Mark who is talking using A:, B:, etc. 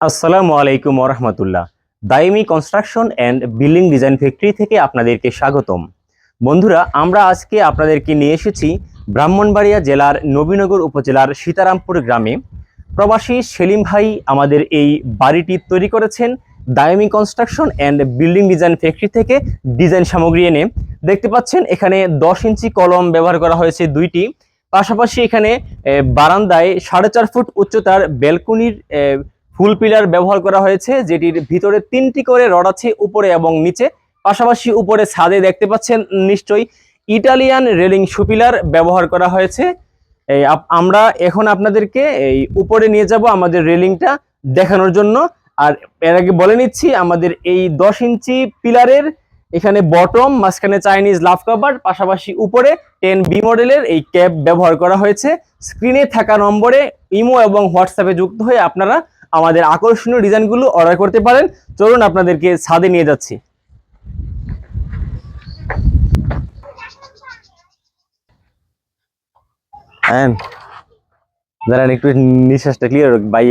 A: আসসালামু আলাইকুম ওরহমতুল্লাহ। Daimi construction and building design factory থেকে আপনাদেরকে স্বাগতম। বন্ধুরা, আমরা আজকে আপনাদেরকে নিয়ে এসেছি ব্রাহ্মণবাড়িয়া জেলার নবীনগর উপজেলার সীতারামপুর গ্রামে। প্রবাসী সেলিম ভাই আমাদের এই বাড়িটি তৈরি করেছেন Daimi construction and building design factory থেকে ডিজাইন সামগ্রী এনে। দেখতে পাচ্ছেন, এখানে দশ ইঞ্চি কলম ব্যবহার করা হয়েছে দুইটি। পাশাপাশি এখানে বারান্দায় সাড়ে চার ফুট উচ্চতার ব্যালকনির ফুল পিলার ব্যবহার করা হয়েছে, যেটির ভিতরে তিনটি করে রড আছে উপরে এবং নিচে। পাশাপাশি উপরে ছাদে দেখতে পাচ্ছেন নিশ্চয়ই ইটালিয়ান রেলিং সুপিলার ব্যবহার করা হয়েছে। এই আমরা এখন আপনাদেরকে এই উপরে নিয়ে যাব আমাদের রেলিংটা দেখানোর জন্য। আর এর আগে বলে নিচ্ছি, আমাদের এই দশ ইঞ্চি পিলারের এখানে বটম, মাঝখানে চাইনিজ লাভ কাভার, পাশাপাশি উপরে টেন বি মডেলের এই ক্যাব ব্যবহার করা হয়েছে। স্ক্রিনে থাকা নম্বরে ইমো এবং হোয়াটসঅ্যাপে যুক্ত হয়ে আপনারা আমাদের আকর্ষণীয় ডিজাইনগুলো অর্ডার করতে পারেন। চলুন আপনাদেরকে ছাদে নিয়ে যাচ্ছি। যারা দাঁড়ান, একটু নিঃশ্বাসটা ক্লিয়ার বাই